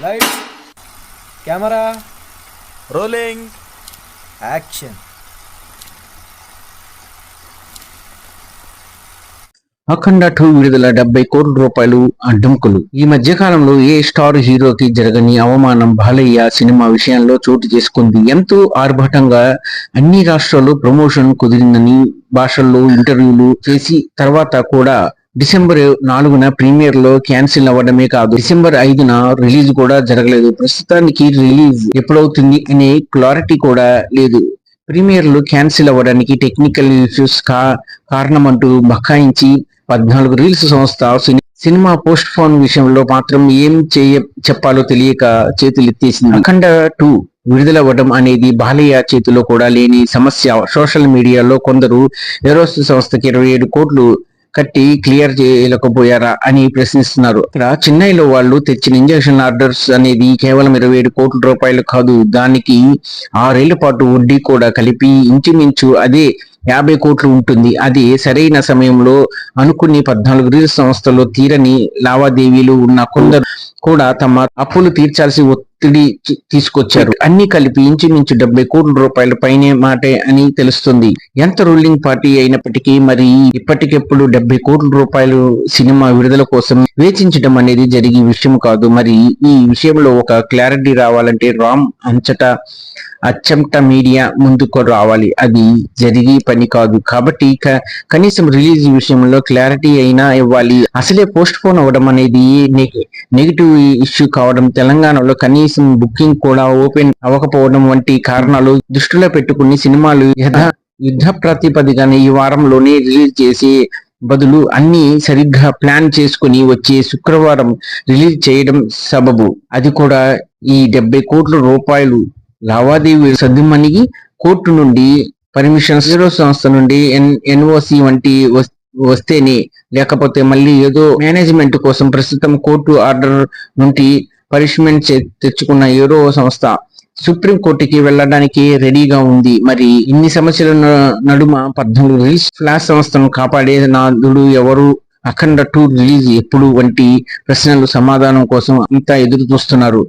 Lights camera rolling. Action. Akhanda two విడుదల డెబ్బై కోట్ల రూపాయలు అడ్డంకులు. ఈ మధ్య కాలంలో ఏ స్టార్ హీరోకి జరగని అవమానం బాలయ్య సినిమా విషయంలో చోటు చేసుకుంది. ఎంతో ఆర్భటంగా అన్ని రాష్ట్రాల్లో ప్రమోషన్ కుదిరిందని భాషల్లో ఇంటర్వ్యూలు చేసి తర్వాత కూడా డిసెంబర్ నాలుగున ప్రీమియర్లో క్యాన్సిల్ అవ్వడమే కాదు డిసెంబర్ ఐదున రిలీజ్ కూడా జరగలేదు. ప్రస్తుతానికి రిలీజ్ ఎప్పుడవుతుంది అనే క్లారిటీ కూడా లేదు. ప్రీమియర్లు క్యాన్సిల్ అవ్వడానికి టెక్నికల్ ఇష్యూస్ కా కారణమంటూ బకాయించి పద్నాలుగు రీల్స్ సంస్థ సిని- సినిమా పోస్ట్ ఫోన్ విషయంలో మాత్రం ఏం చేయ చెప్పాలో తెలియక చేతులెత్తేసింది. అఖండ టూ విడుదలవ్వడం అనేది బాలయ్య చేతిలో కూడా లేని సమస్య. సోషల్ మీడియాలో కొందరు ఏరోస్ సంస్థకి ఇరవై ఏడు కోట్లు కట్టి క్లియర్ చేయలేకపోయారా అని ప్రశ్నిస్తున్నారు. ఇక్కడ చెన్నైలో వాళ్ళు తెచ్చిన ఇంజక్షన్ ఆర్డర్స్ అనేది కేవలం ఇరవై ఏడు కోట్ల రూపాయలు కాదు. దానికి ఆరేళ్ళ పాటు వడ్డీ కూడా కలిపి ఇంచుమించు అదే యాభై కోట్లు ఉంటుంది. అది సరైన సమయంలో అనుకుని పద్నాలుగు రీల్ సంస్థలో తీరని లావాదేవీలు ఉన్న కొందరు కూడా తమ అప్పులు తీర్చాల్సి ఒత్తిడి తీసుకొచ్చారు. అన్ని కలిపి ఇంచుమించు డెబ్బై కోట్ల రూపాయల పైనే మాటే అని తెలుస్తుంది. ఎంత రూలింగ్ పార్టీ అయినప్పటికీ మరి ఇప్పటికెప్పుడు డెబ్బై కోట్ల రూపాయలు సినిమా విడుదల కోసం వేచించడం అనేది జరిగే విషయం కాదు. మరి ఈ విషయంలో ఒక క్లారిటీ రావాలంటే రామ్ అంచటా అచ్చంట మీడియా ముందుకు రావాలి. అది జరిగే పని కాదు. కాబట్టి కనీసం రిలీజ్ విషయంలో క్లారిటీ అయినా ఇవ్వాలి. అసలే పోస్ట్ పోన్ అవ్వడం అనేది నెగిటివ్ ఇష్యూ కావడం తెలంగాణలో కనీసం బుకింగ్ కూడా ఓపెన్ అవ్వకపోవడం వంటి కారణాలు దృష్టిలో పెట్టుకుని సినిమాలు యథా యుద్ధ ప్రాతిపదికన ఈ వారంలోనే రిలీజ్ చేసి బదులు అన్ని సరిగ్గా ప్లాన్ చేసుకుని వచ్చే శుక్రవారం రిలీజ్ చేయడం సబబు. అది కూడా ఈ డెబ్బై కోట్ల రూపాయలు లావాదేవీ సర్దుమణిగి కోర్టు నుండి పర్మిషన్ సంస్థ నుండి ఎన్ ఎన్ఓసి వంటి వస్తేనే. లేకపోతే మళ్ళీ ఏదో మేనేజ్మెంట్ కోసం ప్రస్తుతం కోర్టు ఆర్డర్ నుండి పనిష్మెంట్ తెచ్చుకున్న ఏదో సంస్థ సుప్రీం కోర్టుకి వెళ్ళడానికి రెడీగా ఉంది. మరి ఇన్ని సమస్యల నడుమ పద్నాలుగు రిలీజ్ ఫ్లాష్ సంస్థను కాపాడే నాదుడు ఎవరు? అఖండ టూ రిలీజ్ ఎప్పుడు? వంటి ప్రశ్నలు సమాధానం కోసం అంతా ఎదురు చూస్తున్నారు